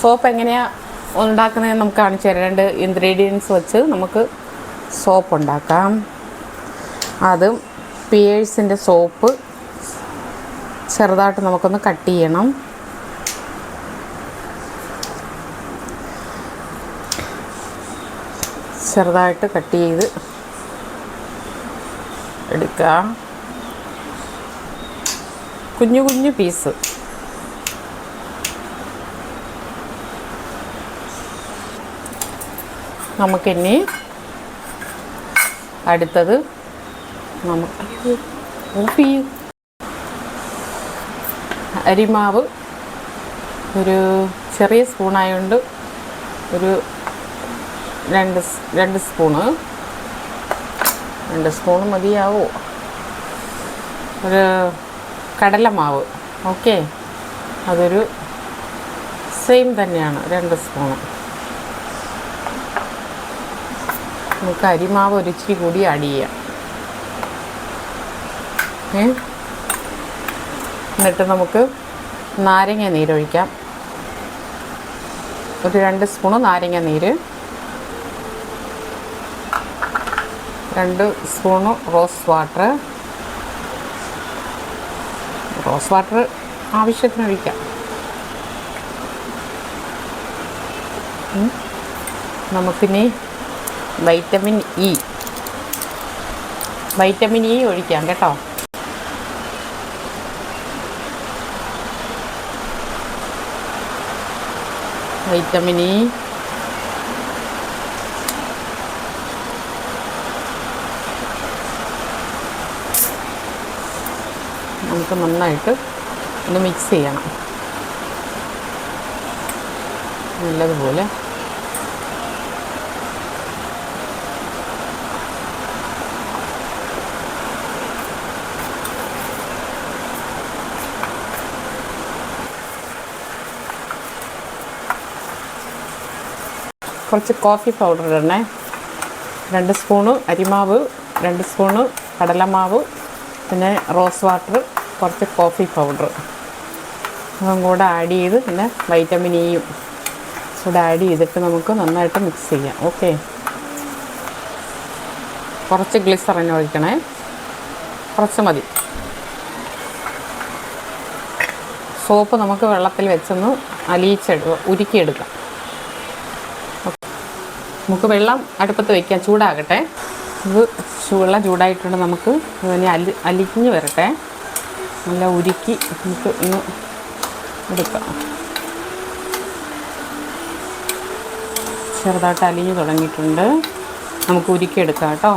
Soap എങ്ങനെയാണ് ഉണ്ടാക്കുന്നതെന്ന് നമുക്ക് കാണിച്ചു തരാം. രണ്ട് ഇൻഗ്രീഡിയൻസ് വെച്ച് നമുക്ക് സോപ്പ് ഉണ്ടാക്കാം. അതും പിയേഴ്സിന്റെ സോപ്പ് ചെറുതായിട്ട് നമുക്കൊന്ന് കട്ട് ചെയ്യണം. ചെറുതായിട്ട് കട്ട് ചെയ്ത് എടുക്കുക കുഞ്ഞു കുഞ്ഞു പീസ്. നമുക്കിനി അടുത്തത് അരിമാവ് ഒരു ചെറിയ സ്പൂണായതുകൊണ്ട് ഒരു രണ്ട് രണ്ട് സ്പൂണ്. രണ്ട് സ്പൂൺ മതിയാവോ? ഒരു കടലമാവ്. ഓക്കെ. അതൊരു സെയിം തന്നെയാണ്. രണ്ട് സ്പൂണ്. നമുക്ക് അരിമാവ് ഒരിച്ചിരി കൂടി ആഡ് ചെയ്യാം. എന്നിട്ട് നമുക്ക് നാരങ്ങ നീരൊഴിക്കാം ഒരു രണ്ട് സ്പൂണ് നാരങ്ങ നീര്. രണ്ട് spoon rose water. Rose water ആവശ്യത്തിന് ഒഴിക്കാം. നമുക്കിനി വൈറ്റമിൻ ഇ വൈറ്റമിൻ ഇ ഒഴിക്കാം കേട്ടോ? വൈറ്റമിൻ ഇ നമുക്ക് നന്നായിട്ട് ഒന്ന് മിക്സ് ചെയ്യണം. നല്ലതുപോലെ കുറച്ച് കോഫി പൗഡർ ഇടണേ. രണ്ട് സ്പൂണ് അരിമാവ് രണ്ട് സ്പൂണ് കടലമാവ് പിന്നെ റോസ് വാട്ടർ കുറച്ച് കോഫി പൗഡർ അതും കൂടെ ആഡ് ചെയ്ത് പിന്നെ വൈറ്റമിൻ ഇയും കൂടെ ആഡ് ചെയ്തിട്ട് നമുക്ക് നന്നായിട്ട് മിക്സ് ചെയ്യാം. ഓക്കെ കുറച്ച് ഗ്ലിസറിന് ഒഴിക്കണേ. കുറച്ച് മതി. സോപ്പ് നമുക്ക് വെള്ളത്തിൽ വെച്ചൊന്ന് അലിയിച്ചെടുക്കുക ഉരുക്കിയെടുക്കാം. നമുക്ക് വെള്ളം അടുപ്പത്ത് വയ്ക്കാം ചൂടാകട്ടെ. ഇത് വെള്ളം ചൂടായിട്ടുണ്ട് നമുക്ക്. ഇതിനെ അലി അലിഞ്ഞ് വരട്ടെ. നല്ല ഉരുക്കി നമുക്ക് ഒന്ന് എടുക്കാം. ചെറുതായിട്ട് അലിഞ്ഞ് തുടങ്ങിയിട്ടുണ്ട്. നമുക്ക് ഉരുക്കി എടുക്കാം കേട്ടോ.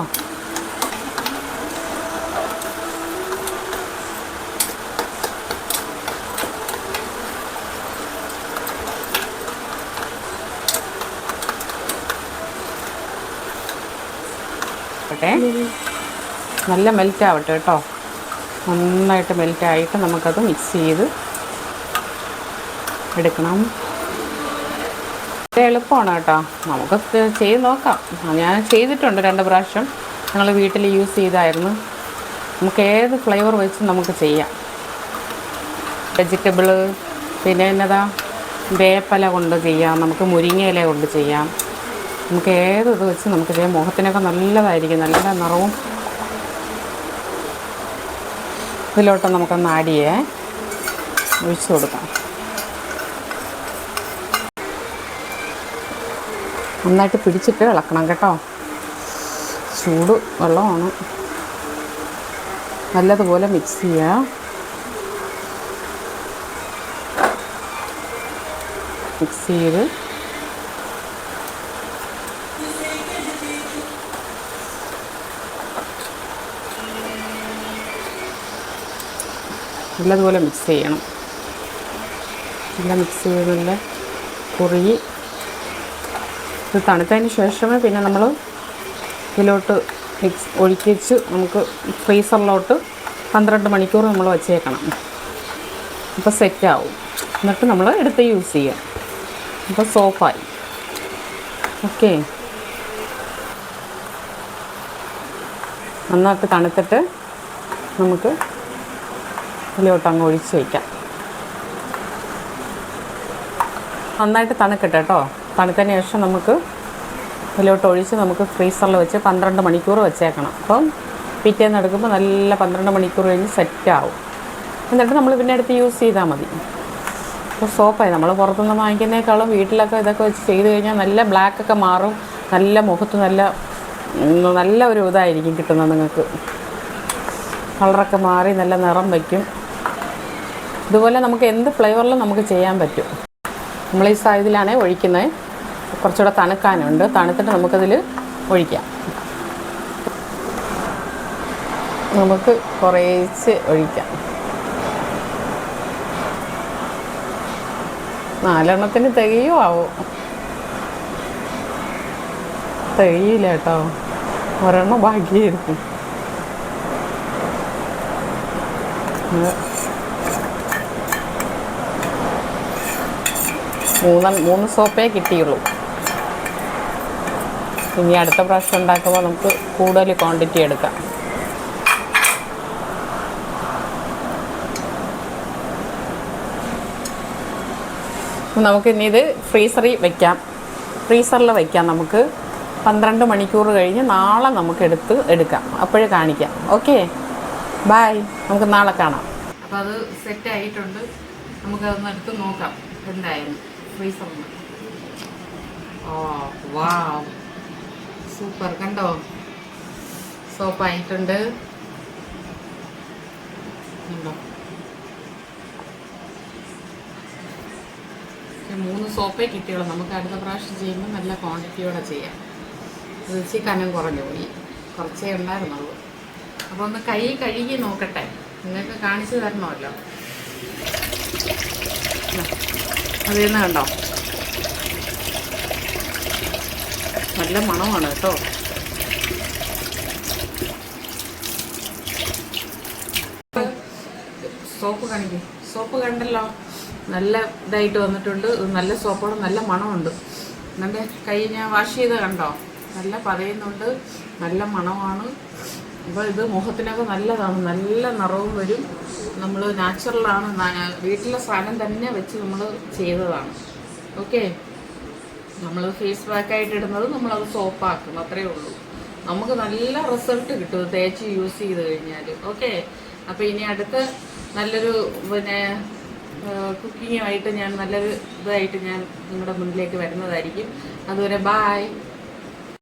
ആവട്ടെ നല്ല മെൽറ്റ് ആവട്ടെ കേട്ടോ. നന്നായിട്ട് മെൽറ്റ് ആയിട്ട് നമുക്കത് മിക്സ് ചെയ്ത് എടുക്കണം. എളുപ്പമാണ് കേട്ടോ. നമുക്ക് ചെയ്ത് നോക്കാം. ഞാൻ ചെയ്തിട്ടുണ്ട് രണ്ട് പ്രാവശ്യം. ഞങ്ങൾ വീട്ടിൽ യൂസ് ചെയ്തായിരുന്നു. നമുക്ക് ഏത് ഫ്ലേവർ വെച്ചും നമുക്ക് ചെയ്യാം. വെജിറ്റബിൾ പിന്നെ എന്നതാ? വേപ്പല കൊണ്ട് ചെയ്യാം. നമുക്ക് മുരിങ്ങയില കൊണ്ട് ചെയ്യാം. നമുക്ക് ഏത് ഇത് വെച്ച് നമുക്ക് ചെയ്യാം. മുഖത്തിനൊക്കെ നല്ലതായിരിക്കും. നല്ല നിറവും. ഇതിലോട്ട് നമുക്കൊന്ന് ചെയ്യേ. ഒഴിച്ചു കൊടുക്കാം. നന്നായിട്ട് പിടിച്ചിട്ട് ഇളക്കണം കേട്ടോ. ചൂട് വെള്ളമാണ്. നല്ലതുപോലെ മിക്സ് ചെയ്യുക മിക്സ് ചെയ്ത് നല്ലതുപോലെ മിക്സ് ചെയ്യണം. നല്ല മിക്സ് ചെയ്ത് നല്ല ഇത് തണുത്തതിന് ശേഷമേ പിന്നെ നമ്മൾ ഇതിലോട്ട് മിക്സ് ഒഴിക്കിച്ച് നമുക്ക് ഫ്രീസറിലോട്ട് പന്ത്രണ്ട് മണിക്കൂർ നമ്മൾ വച്ചേക്കണം. അപ്പോൾ സെറ്റാവും എന്നിട്ട് നമ്മൾ എടുത്ത് യൂസ് ചെയ്യാം. അപ്പോൾ സോഫായി ഓക്കെ നന്നായിട്ട് തണുത്തിട്ട് നമുക്ക് ഇതിലോട്ട് അങ്ങ് ഒഴിച്ച് വയ്ക്കാം നന്നായിട്ട് തണുക്കട്ടെ കേട്ടോ. തണുത്തതിന് ശേഷം നമുക്ക് ഇതിലോട്ട് ഒഴിച്ച് നമുക്ക് ഫ്രീസറിൽ വെച്ച് പന്ത്രണ്ട് മണിക്കൂർ വെച്ചേക്കണം. അപ്പം പിറ്റേന്ന് എടുക്കുമ്പോൾ നല്ല പന്ത്രണ്ട് മണിക്കൂർ കഴിഞ്ഞ് സെറ്റാവും. എന്നിട്ട് നമ്മൾ പിന്നെ എടുത്ത് യൂസ് ചെയ്താൽ മതി. അപ്പോൾ സോപ്പായി നമ്മൾ പുറത്തുനിന്ന് വാങ്ങിക്കുന്നേക്കാളും വീട്ടിലൊക്കെ ഇതൊക്കെ വെച്ച് ചെയ്ത് കഴിഞ്ഞാൽ നല്ല ബ്ലാക്കൊക്കെ മാറും. നല്ല മുഖത്ത് നല്ല നല്ല ഒരു ഇതായിരിക്കും കിട്ടുന്നത് നിങ്ങൾക്ക്. കളറൊക്കെ മാറി നല്ല നിറം വയ്ക്കും. ഇതുപോലെ നമുക്ക് എന്ത് ഫ്ലേവറിലും നമുക്ക് ചെയ്യാൻ പറ്റും? നമ്മൾ ഈ സൈഡിലാണേ ഒഴിക്കുന്നത് കുറച്ചുകൂടെ തണുക്കാനുണ്ട്. തണുത്തിട്ട് നമുക്കതിൽ ഒഴിക്കാം. നമുക്ക് കുറേച്ച് ഒഴിക്കാം. നാലെണ്ണത്തിന് തികയോ ആവോ? തികയില്ല കേട്ടോ. ഒരെണ്ണം ബാക്കിയായിരിക്കും. മൂന്ന് മൂന്ന് സോപ്പേ കിട്ടിയുള്ളൂ. ഇനി അടുത്ത പ്രാവശ്യം ഉണ്ടാക്കുമ്പോൾ നമുക്ക് കൂടുതൽ ക്വാണ്ടിറ്റി എടുക്കാം. നമുക്ക് ഇനി ഇത് ഫ്രീസറിൽ വയ്ക്കാം ഫ്രീസറിൽ വയ്ക്കാം നമുക്ക്. പന്ത്രണ്ട് മണിക്കൂർ കഴിഞ്ഞ് നാളെ നമുക്ക് എടുത്ത് എടുക്കാം. അപ്പോഴേ കാണിക്കാം. ഓക്കെ ബായ് നമുക്ക് നാളെ കാണാം. അപ്പോൾ അത് സെറ്റ് ആയിട്ടുണ്ട്. നമുക്കതൊന്ന് എടുത്ത് നോക്കാം. എന്തായാലും. ഫ്രീസറിൽ ഓ വാ സൂപ്പർ കണ്ടോ? സോപ്പായിട്ടുണ്ട്. കണ്ടോ മൂന്ന് സോപ്പേ കിട്ടിയുള്ളൂ. നമുക്ക് അടുത്ത പ്രാവശ്യം ചെയ്യുമ്പോൾ നല്ല ക്വാണ്ടിറ്റിയോടെ ചെയ്യാം. രുചി കനം കുറഞ്ഞു പോയി. കുറച്ചേ ഉണ്ടായിരുന്നുള്ളൂ. അപ്പോൾ ഒന്ന് കൈ കഴുകി നോക്കട്ടെ. നിങ്ങൾക്ക് കാണിച്ചു തരണമല്ലോ. അതിൽ നിന്ന് കണ്ടോ? നല്ല മണമാണ് കേട്ടോ. സോപ്പ് കാണിക്കും. സോപ്പ് കണ്ടല്ലോ? നല്ല ഇതായിട്ട് വന്നിട്ടുണ്ട്. നല്ല സോപ്പോടെ നല്ല മണമുണ്ട്. എന്നിട്ട് കൈ ഞാൻ വാഷ് ചെയ്ത് കണ്ടോ? നല്ല പതയുന്നുണ്ട്. നല്ല മണമാണ്. അപ്പോൾ ഇത് മുഖത്തിനൊക്കെ നല്ലതാണ്. നല്ല നിറവും വരും. നമ്മൾ നാച്ചുറലാണ് വീട്ടിലെ സാധനം തന്നെ വെച്ച് നമ്മൾ ചെയ്തതാണ്. ഓക്കെ നമ്മൾ ഫേസ് പാക്കായിട്ട് ഇടുന്നത് നമ്മളത് സോപ്പാക്കും അത്രയേ ഉള്ളൂ. നമുക്ക് നല്ല റിസൾട്ട് കിട്ടും തേച്ച് യൂസ് ചെയ്ത് കഴിഞ്ഞാൽ ഓക്കെ അപ്പോൾ ഇനി അടുത്ത നല്ലൊരു പിന്നെ കുക്കിങ്ങുമായിട്ട് ഞാൻ നല്ലൊരു ഇതായിട്ട് ഞാൻ നിങ്ങളുടെ മുന്നിലേക്ക് വരുന്നതായിരിക്കും. അതുവരെ ബായ്